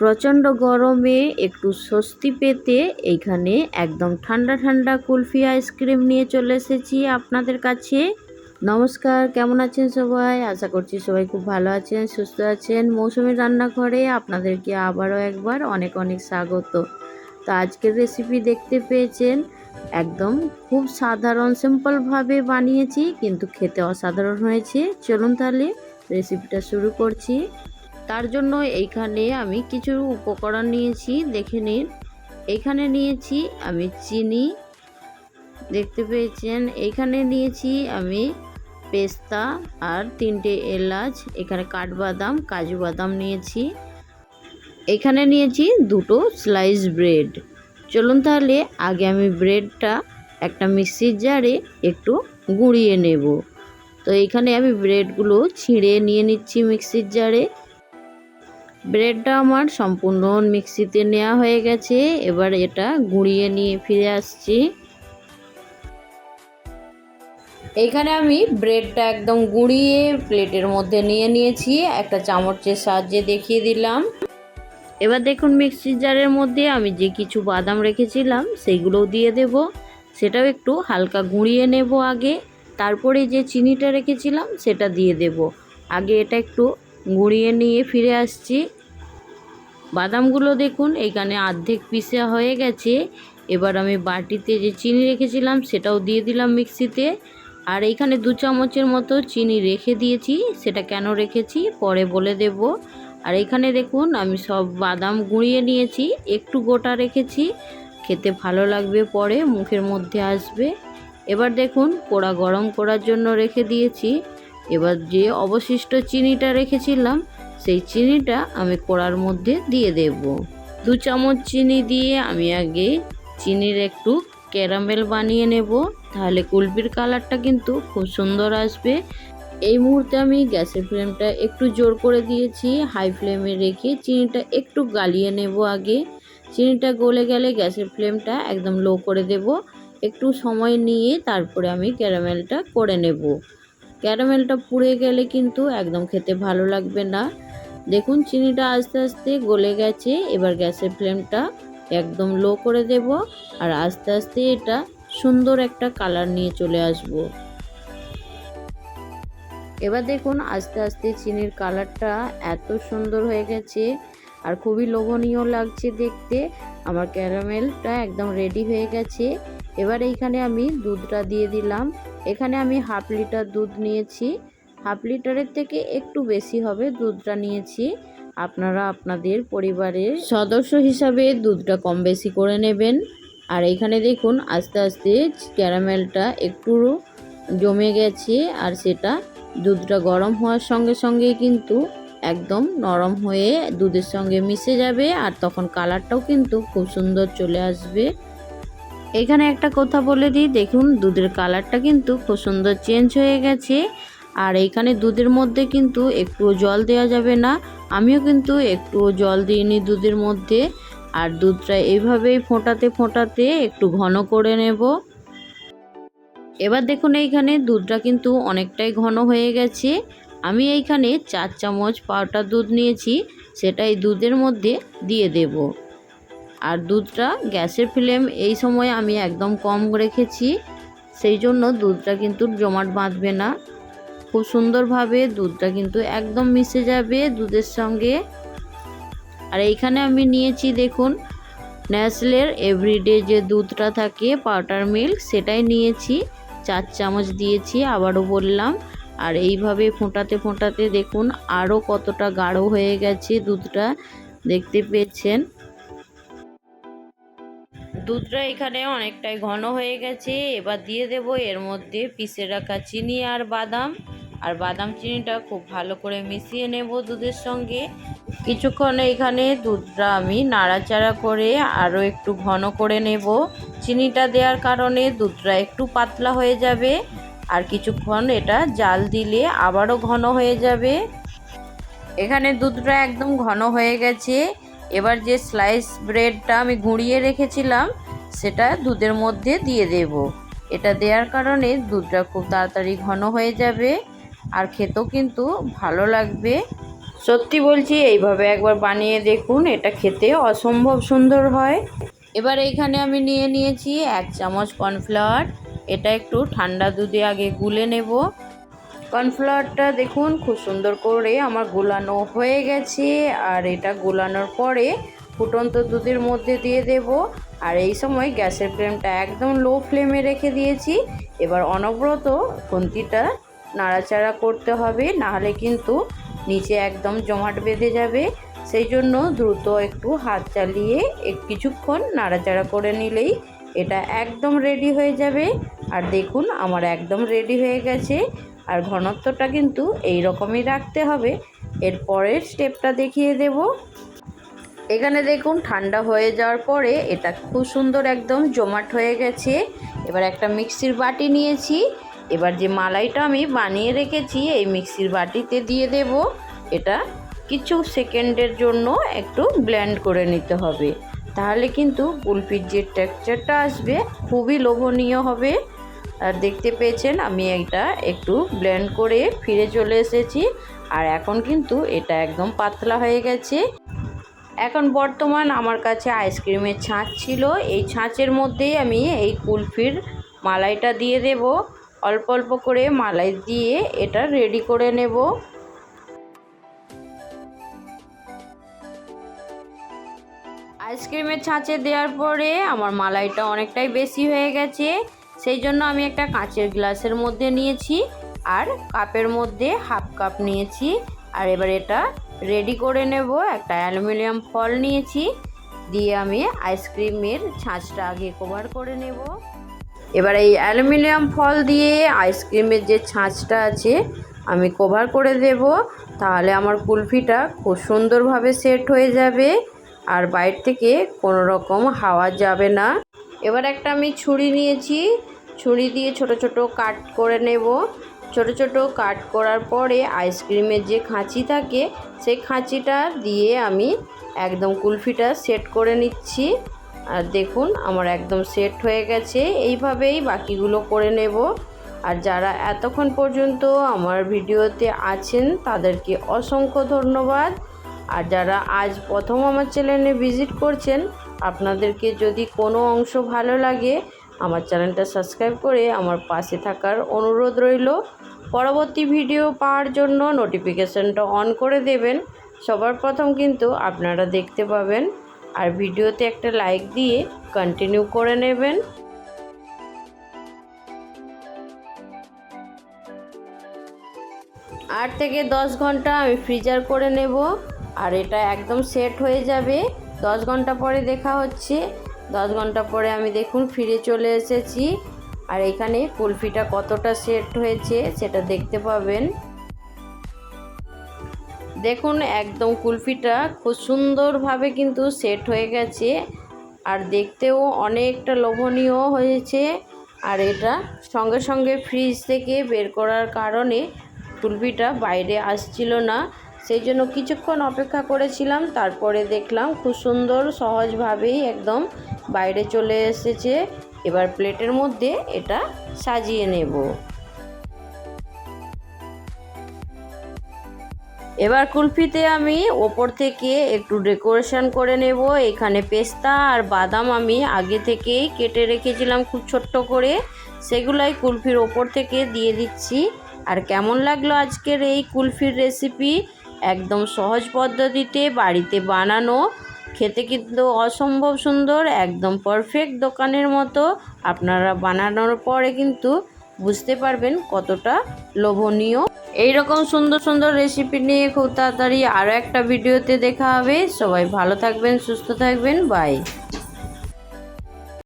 প্রচণ্ড গরমে একটু স্বস্তি পেতে এইখানে একদম ঠান্ডা ঠান্ডা কুলফি আইসক্রিম নিয়ে চলে এসেছি আপনাদের কাছে। নমস্কার, কেমন আছেন সবাই? আশা করছি সবাই খুব ভালো আছেন, সুস্থ আছেন। মৌসুমি রান্নাঘরে আপনাদেরকে আবারও একবার অনেক অনেক স্বাগত। তো আজকের রেসিপি দেখতে পেয়েছেন, একদম খুব সাধারণ সিম্পলভাবে বানিয়েছি, কিন্তু খেতে অসাধারণ হয়েছে। চলুন তাহলে রেসিপিটা শুরু করছি। তার জন্য এইখানে আমি কিছু উপকরণ নিয়েছি, দেখে নিন। এইখানে নিয়েছি আমি চিনি, দেখতে পেয়েছেন। এইখানে নিয়েছি আমি পেস্তা আর তিনটে এলাচ, এখানে কাঠবাদাম, কাজু বাদাম নিয়েছি। এখানে নিয়েছি দুটো স্লাইস ব্রেড চলুন তাহলে আগে আমি ব্রেডটা একটা মিক্সির জারে একটু গুঁড়িয়ে নেব। তো এইখানে আমি ব্রেডগুলো ছিঁড়ে নিয়ে নিচ্ছি মিক্সির জারে। ব্রেডটা আমার সম্পূর্ণ মিক্সিতে নেওয়া হয়ে গেছে। এবার এটা গুঁড়িয়ে নিয়ে ফিরে আসছি। এইখানে আমি ব্রেডটা একদম গুঁড়িয়ে প্লেটের মধ্যে নিয়ে নিয়েছি। একটা চামচের সাহায্যে দেখিয়ে দিলাম। এবার দেখুন মিক্সির জারের মধ্যে আমি যে কিছু বাদাম রেখেছিলাম সেইগুলোও দিয়ে দেব। সেটাও একটু হালকা গুঁড়িয়ে নেব আগে। তারপরে যে চিনিটা রেখেছিলাম, সেটা দিয়ে দেব। আগে এটা একটু গুঁড়িয়ে নিয়ে ফিরে আসছি। বাদামগুলো দেখুন, এখানে অর্ধেক পিসে হয়ে গেছে। এবার আমি বাটিতে যে চিনি রেখেছিলাম, সেটাও দিয়ে দিলাম মিক্সিতে। আর এইখানে দু চামচের মতো চিনি রেখে দিয়েছি, সেটা কেন রেখেছি পরে বলে দেব। আর এখানে দেখুন, আমি সব বাদাম গুঁড়িয়ে নিয়েছি, একটু গোটা রেখেছি। খেতে ভালো লাগবে পরে, মুখের মধ্যে আসবে। এবার দেখুন পোড়া গরম করার জন্য রেখে দিয়েছি। এবার যে অবশিষ্ট চিনিটা রেখেছিলাম সেই চিনিটা আমি কড়ার মধ্যে দিয়ে দেব। দু চামচ চিনি দিয়ে আমি আগে চিনির একটু ক্যারামেল বানিয়ে নেব। তাহলে কুলপির কালারটা কিন্তু খুব সুন্দর আসবে। এই মুহূর্তে আমি গ্যাসের ফ্লেমটা একটু জোর করে দিয়েছি। হাই ফ্লেমে রেখে চিনিটা একটু গালিয়ে নেব আগে। চিনিটা গলে গেলে গ্যাসের ফ্লেমটা একদম লো করে দেব। একটু সময় নিয়ে তারপরে আমি ক্যারামেলটা করে নেব। ক্যারামেলটা পুড়ে গেলে কিন্তু একদম খেতে ভালো লাগবে না। দেখুন, চিনিটা আস্তে আস্তে গলে গেছে। এবার গ্যাসের ফ্লেমটা একদম লো করে দেব আর আস্তে আস্তে এটা সুন্দর একটা কালার নিয়ে চলে আসব। এবার দেখুন, আস্তে আস্তে চিনির কালারটা এত সুন্দর হয়ে গেছে আর খুবই লোভনীয় লাগছে দেখতে। আমার ক্যারামেলটা একদম রেডি হয়ে গেছে। এবার এইখানে আমি দুধটা দিয়ে দিলাম। এখানে আমি হাফ লিটার দুধ নিয়েছি। হাফ লিটারের থেকে একটু বেশি হবে দুধটা নিয়েছি। আপনারা আপনাদের পরিবারের সদস্য হিসাবে দুধটা কম বেশি করে নেবেন। আর এখানে দেখুন, আস্তে আস্তে ক্যারামেলটা একটু জমে গেছে আর সেটা দুধটা গরম হওয়ার সঙ্গে সঙ্গে কিন্তু একদম নরম হয়ে দুধের সঙ্গে মিশে যাবে আর তখন কালারটাও কিন্তু খুব সুন্দর চলে আসবে। এখানে একটা কথা বলে দিই, দেখুন, দুধের কালারটা কিন্তু খুব সুন্দর চেঞ্জ হয়ে গেছে। আর এইখানে দুধের মধ্যে কিন্তু একটু জল দেওয়া যাবে না। আমিও কিন্তু একটু জল দিইনি দুধের মধ্যে। আর দুধটা এইভাবেই ফোটাতে ফোটাতে একটু ঘন করে নেব। এবার দেখুন, এইখানে দুধটা কিন্তু অনেকটাই ঘন হয়ে গেছে। আমি এইখানে চার চামচ পাউডার দুধ নিয়েছি সেটাই দুধের মধ্যে দিয়ে দেব। আর দুধটা গ্যাসের ফ্লেম এই সময় আমি একদম কম রেখেছি। সেই জন্য দুধটা কিন্তু জমাট বাঁধবে না। খুব সুন্দরভাবে দুধটা কিন্তু একদম মিশে যাবে দুধের সঙ্গে। আর এইখানে আমি নিয়েছি দেখুন, ন্যাসলের এভরিডে যে দুধটা থাকে পাউডার মিল্ক, সেটাই নিয়েছি। চার চামচ দিয়েছি, আবারও বললাম। আর এইভাবে ফোঁটাতে ফোঁটাতে দেখুন, আরও কতটা গাঢ় হয়ে গেছে দুধটা। দেখতে পেয়েছেন। দুধটা এখানে অনেকটাই ঘন হয়ে গেছে। এবার দিয়ে দেব এর মধ্যে পিসে রাখা চিনি আর বাদাম। আর বাদাম চিনিটা খুব ভালো করে মিশিয়ে নেব দুধের সঙ্গে। কিছুক্ষণ এখানে দুধটা আমি নাড়াচাড়া করে আরও একটু ঘন করে নেব। চিনিটা দেওয়ার কারণে দুধটা একটু পাতলা হয়ে যাবে। আর কিছুক্ষণ এটা জাল দিলে আবারও ঘন হয়ে যাবে। এখানে দুধটা একদম ঘন হয়ে গেছে। এবার যে স্লাইস ব্রেডটা আমি গুঁড়িয়ে রেখেছিলাম, সেটা দুধের মধ্যে দিয়ে দেব। এটা দেওয়ার কারণে দুধটা খুব তাড়াতাড়ি ঘন হয়ে যাবে আর খেতেও কিন্তু ভালো লাগবে। সত্যি বলছি, এইভাবে একবার বানিয়ে দেখুন, এটা খেতে অসম্ভব সুন্দর হয়। এবার এইখানে আমি নিয়ে নিয়েছি এক চামচ কর্নফ্লাওয়ার এটা একটু ঠান্ডা দুধে আগে গুলে নেব। কর্নফ্লাওয়ারটা দেখুন, খুব সুন্দর করে আমার গোলানো হয়ে গেছে। আর এটা গোলানোর পরে ফুটন্ত দুধের মধ্যে দিয়ে দেব। আর এই সময় গ্যাসের ফ্লেমটা একদম লো ফ্লেমে রেখে দিয়েছি। এবার অনবরত খুন্তিটা নাড়াচাড়া করতে হবে, নাহলে কিন্তু নিচে একদম জমাট বেঁধে যাবে। সেই জন্য দ্রুত একটু হাত চালিয়ে কিছুক্ষণ নাড়াচাড়া করে নিলেই এটা একদম রেডি হয়ে যাবে। আর দেখুন, আমার একদম রেডি হয়ে গেছে। আর ঘনত্বটা কিন্তু এই রকমই রাখতে হবে। এর পরের স্টেপটা দেখিয়ে দেব। এখানে দেখুন, ঠান্ডা হয়ে যাওয়ার পরে এটা খুব সুন্দর একদম জমাট হয়ে গেছে। এবার একটা মিক্সির বাটি নিয়েছি। এবার যে মালাইটা আমি বানিয়ে রেখেছি, এই মিক্সির বাটিতে দিয়ে দেব। এটা কিছু সেকেন্ডের জন্য একটু ব্লেন্ড করে নিতে হবে। তাহলে কিন্তু কুলফির যে টেক্সচারটা আসবে, খুবই লোভনীয় হবে। আর দেখতে পেয়েছেন আমি এটা একটু ব্লেন্ড করে ফিরে চলে এসেছি। আর এখন কিন্তু এটা একদম পাতলা হয়ে গেছে। এখন বর্তমান আমার কাছে আইসক্রিমের ছাঁচ ছিল। এই ছাঁচের মধ্যেই আমি এই কুলফির মালাইটা দিয়ে দেব। অল্প অল্প করে মালাই দিয়ে এটা রেডি করে নেব। আইসক্রিমের ছাঁচে দেওয়ার পরে আমার মালাইটা অনেকটাই বেশি হয়ে গেছে। সেই জন্য আমি একটা কাঁচের গ্লাসের মধ্যে নিয়েছি আর কাপের মধ্যে হাফ কাপ নিয়েছি। আর এবার এটা রেডি করে নেব। একটা অ্যালুমিনিয়াম ফল নিয়েছি। দিয়ে আমি আইসক্রিমের ছাঁচটা আগে কভার করে নেব। এবার এই অ্যালুমিনিয়াম ফল দিয়ে আইসক্রিমের যে ছাঁচটা আছে, আমি কভার করে দেব। তাহলে আমার কুলফিটা খুব সুন্দরভাবে সেট হয়ে যাবে। আর বাইরে থেকে কোনো রকম হাওয়া যাবে না। এবার একটা আমি ছুরি নিয়েছি। ছুরি দিয়ে ছোট ছোট কাট করে নেব। ছোট ছোট কাট করার পরে আইসক্রিমের যে খাঁচি থাকে, সেই খাঁচিটা দিয়ে আমি একদম কুলফিটা সেট করে নিচ্ছি। আর দেখুন, আমার একদম সেট হয়ে গেছে। এইভাবেই বাকিগুলো করে নেব। আর যারা এতক্ষণ পর্যন্ত আমার ভিডিওতে আছেন, তাদেরকে অসংখ্য ধন্যবাদ। আর যারা আজ প্রথম আমার চ্যানেলে ভিজিট করছেন আপনাদেরকে যদি কোনো অংশ ভালো লাগে, আমার চ্যানেলটা সাবস্ক্রাইব করে আমার পাশে থাকার অনুরোধ রইল। পরবর্তী ভিডিও পাওয়ার জন্য নোটিফিকেশানটা অন করে দেবেন। সবার প্রথম কিন্তু আপনারা দেখতে পাবেন। আর ভিডিওতে একটা লাইক দিয়ে কন্টিনিউ করে নেবেন। আট থেকে দশ ঘণ্টা আমি ফ্রিজার করে নেব। আর এটা একদম সেট হয়ে যাবে। দশ ঘণ্টা পরে দেখা হচ্ছে। দশ ঘণ্টা পরে আমি দেখুন ফিরে চলে এসেছি। আর এখানে কুলফিটা কতটা সেট হয়েছে সেটা দেখতে পাবেন। দেখুন একদম কুলফিটা খুব সুন্দরভাবে কিন্তু সেট হয়ে গেছে। আর দেখতেও অনেকটা লোভনীয় হয়েছে। আর এটা সঙ্গে সঙ্গে ফ্রিজ থেকে বের করার কারণে কুলফিটা বাইরে আসছিল না। সেই জন্য কিছুক্ষণ অপেক্ষা করেছিলাম, তারপরে দেখলাম খুব সুন্দর, সহজভাবেই একদম বাইরে চলে এসেছে। এবার প্লেটের মধ্যে এটা সাজিয়ে নেব। এবার কুলফিতে আমি ওপর থেকে একটু ডেকোরেশন করে নেব। এখানে পেস্তা আর বাদাম আমি আগে থেকেই কেটে রেখেছিলাম খুব ছোট্ট করে। সেগুলাই কুলফির ওপর থেকে দিয়ে দিচ্ছি। আর কেমন লাগল আজকের এই কুলফির রেসিপি? একদম সহজ পদ্ধতিতে বাড়িতে বানানো, খেতে কিন্তু অসম্ভব সুন্দর, একদম পারফেক্ট দোকানের মতো আপনারা বানানোর পরে কিন্তু বুঝতে পারবেন কতটা লোভনীয়। এই রকম সুন্দর সুন্দর রেসিপি নিয়ে খুব তাড়াতাড়ি আরও একটা ভিডিওতে দেখা হবে। সবাই ভালো থাকবেন, সুস্থ থাকবেন বাই